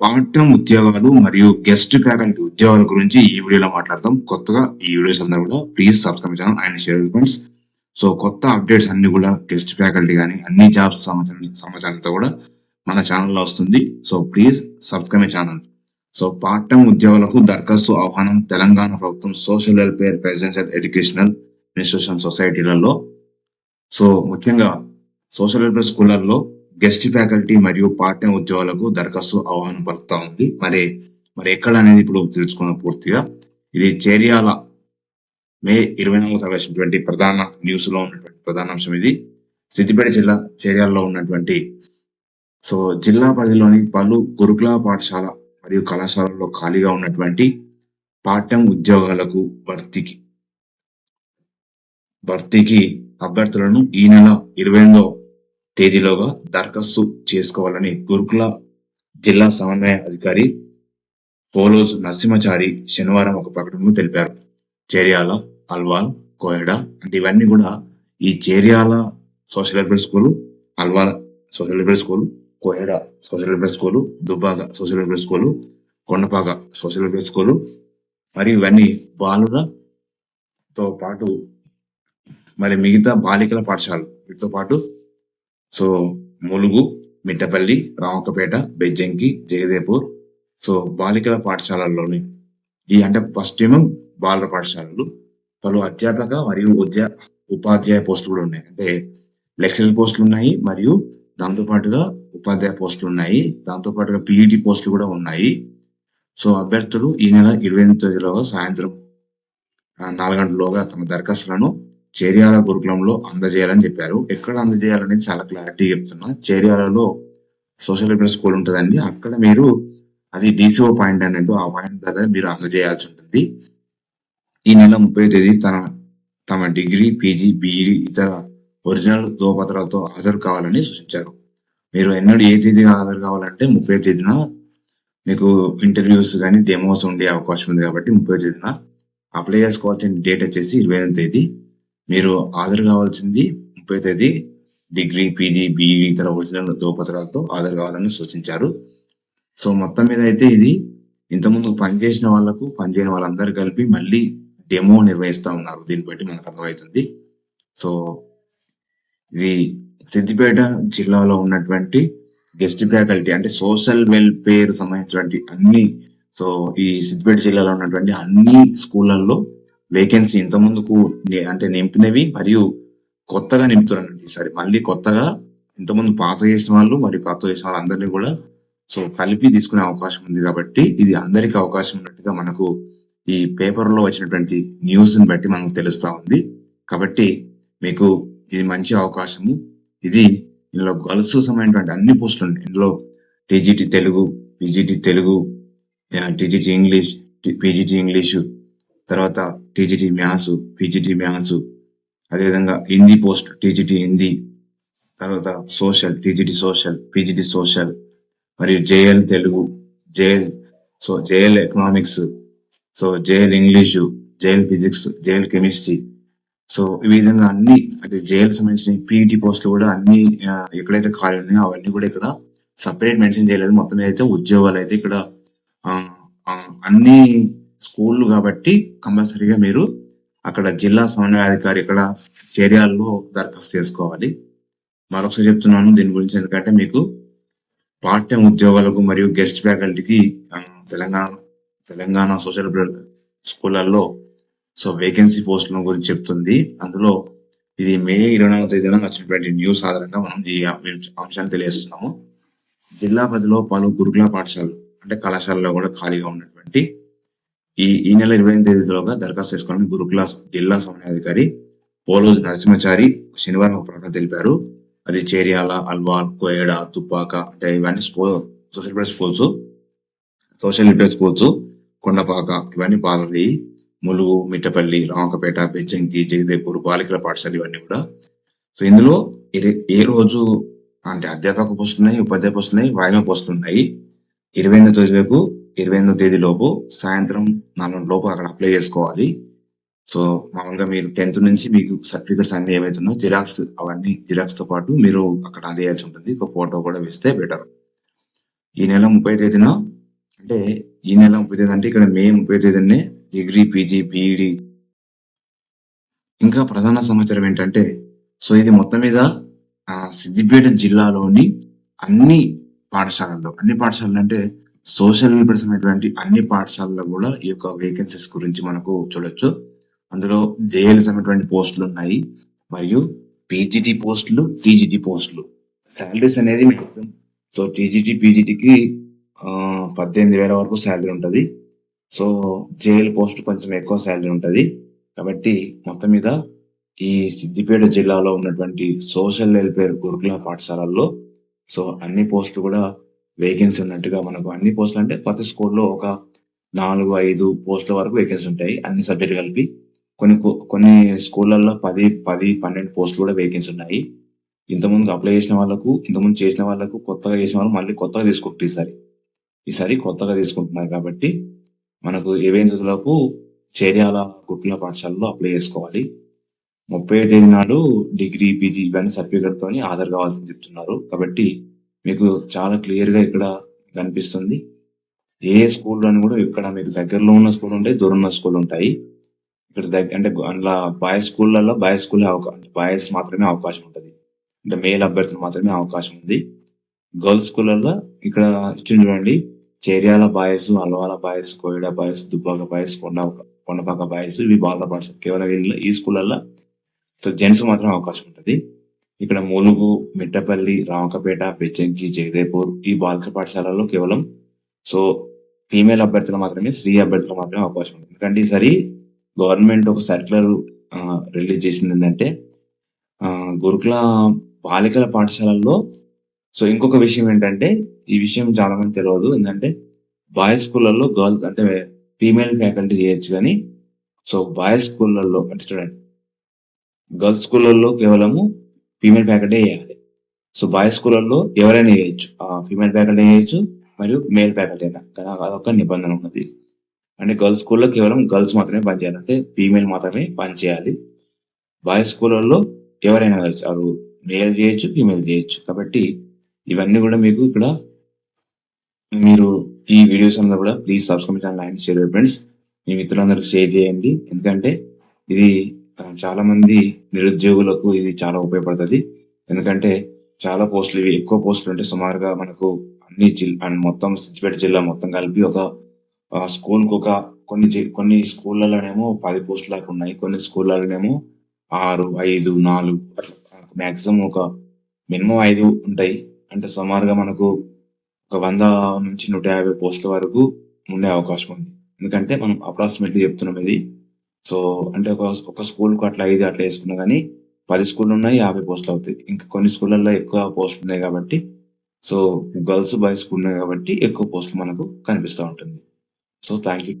Part time ఉద్యోగాలు మరియు guest faculty ఉద్యోగాల గురించి ఈ వీడియోలో మాట్లాడతాం కొత్తగా ఈ వీడియోస్ అందరూ కూడా please subscribe channel and share friends so కొత్త అప్డేట్స్ అన్ని కూడా గెస్ట్ ఫ్యాకల్టీ కానీ అన్ని జాబ్స్ సమాచారం సమాచారంతో కూడా మన ఛానల్లో వస్తుంది. So please subscribe channel so part time ఉద్యోగాలకు దరఖాస్తు ఆహ్వానం తెలంగాణ ప్రభుత్వం social welfare presidential educational institution సొసైటీలలో so ముఖ్యంగా సోషల్ వెల్ఫేర్ స్కూళ్ళల్లో గెస్ట్ ఫ్యాకల్టీ మరియు పార్ట్ టైం ఉద్యోగాలకు దరఖాస్తు ఆహ్వానం పలుకుతా ఉంది. మరి మరి ఎక్కడ అనేది ఇప్పుడు తెలుసుకున్న పూర్తిగా. ఇది చేరియాల మే ఇరవై నాలుగు తరగతి ప్రధాన న్యూస్లో ఉన్నటువంటి ప్రధాన అంశం ఇది. సిద్దిపేట జిల్లా చేర్యాలలో ఉన్నటువంటి సో జిల్లా పరిధిలోని పలు గురుకుల పాఠశాల మరియు కళాశాలలో ఖాళీగా ఉన్నటువంటి పార్ట్ టైం ఉద్యోగాలకు భర్తీకి భర్తీకి అభ్యర్థులను ఈ నెల ఇరవై ఎనిమిదో తేదీలోగా దరఖాస్తు చేసుకోవాలని గురుకుల జిల్లా సమన్వయ అధికారి పోలోజు నరసింహచారి శనివారం ఒక ప్రకటనలో తెలిపారు. చేర్యాల అల్వాల్ కోయడ అంటే ఇవన్నీ కూడా ఈ Cheriyal social welfare school Alwal social welfare school Koyada social welfare school Dubbaka social welfare school Kondapaka social welfare school మరియు ఇవన్నీ బాలురతో పాటు మరి మిగతా బాలికల పాఠశాలలు వీటితో పాటు సో ములుగు మిట్టపల్లి రామకపేట బెజ్జంకి జగదేపూర్ సో బాలికల పాఠశాలల్లోని. ఈ అంటే ఫస్ట్ ఏమో బాలుర పాఠశాలలు. పలు అధ్యాపక మరియు ఉద్యా ఉపాధ్యాయ పోస్టులు కూడా ఉన్నాయి. అంటే లెక్చరర్ పోస్టులు ఉన్నాయి మరియు దాంతో పాటుగా ఉపాధ్యాయ పోస్టులు ఉన్నాయి. దాంతో పాటుగా పోస్టులు కూడా ఉన్నాయి. సో అభ్యర్థులు ఈ నెల ఇరవై ఎనిమిది తేదీలోగా సాయంత్రం నాలుగు గంటలలోగా తమ దరఖాస్తులను చేర్యాల గురుకులంలో అందజేయాలని చెప్పారు. ఎక్కడ అందజేయాలనేది చాలా క్లారిటీ చెప్తున్నా. చేర్యాలలో సోషల్ వెల్ఫేర్ స్కూల్ ఉంటుందండి. అక్కడ మీరు అది డిసిఓ పాయింట్ అన్నట్టు ఆ పాయింట్ దగ్గర మీరు అందజేయాల్సి ఉంటుంది. ఈ నెల ముప్పై తేదీ తన తమ డిగ్రీ పీజీ బీఈడి ఇతర ఒరిజినల్ ధృవపత్రాలతో హాజరు కావాలని సూచించారు. మీరు ఎన్నడూ ఏ తేదీగా హాజరు కావాలంటే ముప్పై తేదీన మీకు ఇంటర్వ్యూస్ కానీ డెమోస్ ఉండే అవకాశం ఉంది కాబట్టి ముప్పై తేదీన అప్లై చేసుకోవాల్సిన డేట్ వచ్చేసి ఇరవై ఐదు తేదీ. మీరు హాజరు కావాల్సింది ముప్పై తేదీ డిగ్రీ పీజీ బీఈడి ఇతర ఒరిజినల్ ధృవపత్రాలతో హాజరు కావాలని సూచించారు. సో మొత్తం మీద అయితే ఇది ఇంతకుముందు పనిచేసిన వాళ్ళకు పనిచేయని వాళ్ళందరూ కలిపి మళ్ళీ డెమో నిర్వహిస్తా ఉన్నారు. దీన్ని బట్టి మనకు అర్థమవుతుంది. సో ఇది సిద్దిపేట జిల్లాలో ఉన్నటువంటి గెస్ట్ ఫ్యాకల్టీ అంటే సోషల్ వెల్ఫేర్ సంబంధించినటువంటి అన్ని సో ఈ సిద్దిపేట జిల్లాలో ఉన్నటువంటి అన్ని స్కూళ్ళల్లో వేకెన్సీ ఇంత ముందుకు అంటే నింపినవి మరియు కొత్తగా నింపుతున్నారండి ఈసారి. మళ్ళీ కొత్తగా ఇంతకుముందు పాత చేసిన వాళ్ళు మరియు కొత్త చేసిన వాళ్ళు అందరినీ కూడా సో కలిపి తీసుకునే అవకాశం ఉంది కాబట్టి ఇది అందరికి అవకాశం ఉన్నట్టుగా మనకు ఈ పేపర్లో వచ్చినటువంటి న్యూస్ని బట్టి మనకు తెలుస్తా ఉంది. కాబట్టి మీకు ఇది మంచి అవకాశము. ఇది ఇందులో గర్ల్స్ సంబంధించినటువంటి అన్ని పోస్టులు ఉన్నాయి. ఇందులో TGT Telugu PGT Telugu TGT English PGT English తర్వాత టీజీటీ మ్యాథ్స్ పీజీటీ మ్యాథ్స్ అదేవిధంగా హిందీ పోస్ట్ టీజీటీ హిందీ తర్వాత social TGT social PGT social మరియు JL Telugu JL so JL economics so JL English JL physics JL chemistry. So ఈ విధంగా అన్ని అంటే JL సంబంధించిన PET పోస్టులు కూడా అన్ని ఎక్కడైతే ఖాళీ ఉన్నాయో అవన్నీ కూడా ఇక్కడ సపరేట్ మెన్షన్ చేయలేదు. మొత్తం అయితే ఉద్యోగాలు అయితే ఇక్కడ అన్ని స్కూళ్ళు కాబట్టి కంపల్సరీగా మీరు అక్కడ జిల్లా సమన్వయాధికారి ఇక్కడ చేర్యాల్లో దరఖాస్తు చేసుకోవాలి. మరొకసారి చెప్తున్నాను దీని గురించి ఎందుకంటే మీకు పార్ట్ టైం ఉద్యోగాలకు మరియు గెస్ట్ ఫ్యాకల్టీకి తెలంగాణ తెలంగాణ సోషల్ స్కూళ్ళల్లో సో వేకెన్సీ పోస్టుల గురించి చెప్తుంది. అందులో ఇది మే ఇరవై నాలుగు తేదీన వచ్చినటువంటి న్యూస్ ఆధారంగా మనం ఈ అంశాన్ని తెలియజేస్తున్నాము. జిల్లా పరిధిలో పలు గురుకుల పాఠశాలలు అంటే కళాశాలలో కూడా ఖాళీగా ఉన్నటువంటి ఈ ఈ నెల ఇరవై ఎనిమిది తేదీలోగా దరఖాస్తు చేసుకోవాలని గురుకుల జిల్లా సమన్యాధికారి పోలోజ్ నరసింహచారి శనివారం ప్రకటన తెలిపారు. అది చేర్యాల అల్వాల్ కోయడ తుప్పాక అంటే ఇవన్నీ school social media schools social media schools Kondapaka ఇవన్నీ బాగుంది ములుగు మిట్టపల్లి రామకపేట బెజ్జంకి జగదేపూర్ బాలికల పాఠశాల ఇవన్నీ కూడా. సో ఇందులో ఏ రోజు అంటే అధ్యాపక పోస్టులు ఉన్నాయి ఉపాధ్యాయ పోస్టులు ఉన్నాయి వాయిదా పోస్టులు ఉన్నాయి. ఇరవై ఎనిమిదో తేదీ లోపు ఇరవై ఎనిమిదో తేదీ లోపు సాయంత్రం నాలుగు లోపు అక్కడ అప్లై చేసుకోవాలి. సో మామూలుగా మీరు టెన్త్ నుంచి మీకు సర్టిఫికెట్స్ అన్ని ఏవైతున్నాయో జిరాక్స్ అవన్నీ జిరాక్స్తో పాటు మీరు అక్కడ అందేయాల్సి ఉంటుంది. ఒక ఫోటో కూడా వేస్తే బెటర్ ఈ నెల ముప్పై తేదీన అంటే ఈ నెల ముప్పై తేదీ అంటే ఇక్కడ మే ముప్పై తేదీనే డిగ్రీ పీజీ బీఈడి ఇంకా ప్రధాన సమాచారం ఏంటంటే సో ఇది మొత్తం మీద సిద్దిపేట జిల్లాలోని అన్ని పాఠశాలల్లో. అన్ని పాఠశాలలు అంటే సోషల్ వెల్ఫేర్స్ అనేటువంటి అన్ని పాఠశాలల్లో కూడా ఈ యొక్క వేకెన్సీస్ గురించి మనకు చూడొచ్చు. అందులో జేఎల్ఎస్ అనేటువంటి పోస్టులు ఉన్నాయి. మరియు పీజీటీ పోస్టులు టీజీటీ పోస్టులు. శాలరీస్ అనేది మీకు సో టీజీటీ పీజీటీకి పద్దెనిమిది వేల వరకు శాలరీ ఉంటుంది. సో జేఎల్ పోస్ట్ కొంచెం ఎక్కువ శాలరీ ఉంటుంది. కాబట్టి మొత్తం మీద ఈ సిద్దిపేట జిల్లాలో ఉన్నటువంటి సోషల్ వెల్ఫేర్ గురుకుల పాఠశాలల్లో సో అన్ని పోస్టులు కూడా వేకెన్సీ ఉన్నట్టుగా మనకు అన్ని పోస్టులు అంటే ప్రతి స్కూల్లో ఒక నాలుగు ఐదు పోస్టుల వరకు వేకెన్సీ ఉంటాయి. అన్ని సబ్జెక్ట్ కలిపి కొన్ని కొన్ని స్కూళ్ళల్లో పది పది పన్నెండు పోస్టులు కూడా వేకెన్సీ ఉన్నాయి. ఇంతకుముందు అప్లై చేసిన వాళ్ళకు ఇంతకుముందు చేసిన వాళ్ళకు కొత్తగా చేసిన వాళ్ళు మళ్ళీ కొత్తగా తీసుకుంటారు ఈసారి ఈసారి కొత్తగా తీసుకుంటున్నారు కాబట్టి మనకు ఏవైనా రోజులకు చేర్యాల గురుకుల పాఠశాలలో అప్లై చేసుకోవాలి. ముప్పై తేదీ నాడు డిగ్రీ పీజీ ఇవన్నీ సర్టిఫికేట్తో ఆధార్ కావాల్సింది చెప్తున్నారు. కాబట్టి మీకు చాలా క్లియర్గా ఇక్కడ కనిపిస్తుంది. ఏ స్కూల్ అని కూడా ఇక్కడ మీకు దగ్గరలో ఉన్న స్కూల్ ఉంటాయి దూరం ఉన్న స్కూల్ ఉంటాయి. ఇక్కడ దగ్గర అంటే అందులో బాయ్స్ స్కూళ్ళల్లో బాయ్స్ స్కూల్ బాయ్స్ మాత్రమే అవకాశం ఉంటుంది. అంటే మేల్ అభ్యర్థులు మాత్రమే అవకాశం ఉంది. గర్ల్స్ స్కూళ్ళల్లో ఇక్కడ ఇచ్చింది చూడండి Cheriyal boys Alwal boys Koyida boys Dubbaka boys Konda Kondapaka boys ఇవి బాధపడతారు కేవలం వీళ్ళు ఈ స్కూళ్ళల్లో సో జెంట్స్ మాత్రం అవకాశం ఉంటుంది. ఇక్కడ మూలుగు మిట్టపల్లి రామకపేట పెచ్చంకి జగదేపూర్ ఈ బాలిక పాఠశాలలో కేవలం సో ఫీమేల్ అభ్యర్థులు మాత్రమే స్త్రీ అభ్యర్థులు మాత్రమే అవకాశం ఉంటుంది. ఎందుకంటే ఈసారి గవర్నమెంట్ ఒక సర్క్యులర్ రిలీజ్ చేసింది ఏంటంటే గురుకుల బాలికల పాఠశాలల్లో సో ఇంకొక విషయం ఏంటంటే ఈ విషయం చాలా మంది తెలియదు ఏంటంటే బాయ్స్ స్కూళ్ళల్లో గర్ల్ అంటే ఫీమేల్ ఫ్యాకల్టీ చేయొచ్చు కానీ సో బాయ్స్ స్కూళ్ళల్లో అంటే చూడండి గర్ల్స్ స్కూళ్ళల్లో కేవలము ఫీమేల్ ఫ్యాకల్టీ వేయాలి. సో బాయ్స్ స్కూళ్ళల్లో ఎవరైనా వేయచ్చు. ఫీమేల్ ఫ్యాకల్టీ వేయచ్చు మరియు మేల్ ఫ్యాకల్టీ అయినా. కానీ అదొక నిబంధన ఉన్నది. అంటే గర్ల్స్ స్కూల్లో కేవలం గర్ల్స్ మాత్రమే పనిచేయాలి అంటే ఫీమేల్ మాత్రమే పనిచేయాలి బాయ్స్ స్కూళ్ళల్లో ఎవరైనా వేయచ్చు. వారు మేల్ చేయొచ్చు ఫీమేల్ చేయొచ్చు. కాబట్టి ఇవన్నీ కూడా మీకు ఇక్కడ మీరు ఈ వీడియోస్ అందరూ కూడా please subscribe channel and share friends. మీ మిత్రులందరికీ షేర్ చేయండి. ఎందుకంటే ఇది చాలా మంది నిరుద్యోగులకు ఇది చాలా ఉపయోగపడుతుంది. ఎందుకంటే చాలా పోస్టులు ఇవి ఎక్కువ పోస్టులు అంటే సుమారుగా మనకు అన్ని జిల్లా మొత్తం సిద్దిపేట జిల్లా మొత్తం కలిపి ఒక స్కూల్కి స్కూల్కు ఒక కొన్ని కొన్ని స్కూళ్ళలోనేమో పది పోస్టులు దాకా ఉన్నాయి. కొన్ని స్కూళ్ళలోనేమో ఆరు ఐదు నాలుగు మాక్సిమం ఒక మినిమం ఐదు ఉంటాయి. అంటే సుమారుగా మనకు ఒక వంద నుంచి నూట యాభై పోస్టుల వరకు ఉండే అవకాశం ఉంది. ఎందుకంటే మనం అప్రాక్సిమేట్లీ చెప్తున్నాం ఇది సో అంటే ఒక ఒక స్కూల్కు అట్లా ఐదు అట్లా వేసుకున్నా కానీ పది స్కూల్ ఉన్నాయి యాభై పోస్టులు అవుతాయి. ఇంకా కొన్ని స్కూళ్ళల్లో ఎక్కువ పోస్టులు ఉన్నాయి కాబట్టి సో గర్ల్స్ బాయ్స్ కూడా ఉన్నాయి కాబట్టి ఎక్కువ పోస్టులు మనకు కనిపిస్తూ ఉంటుంది. So thank you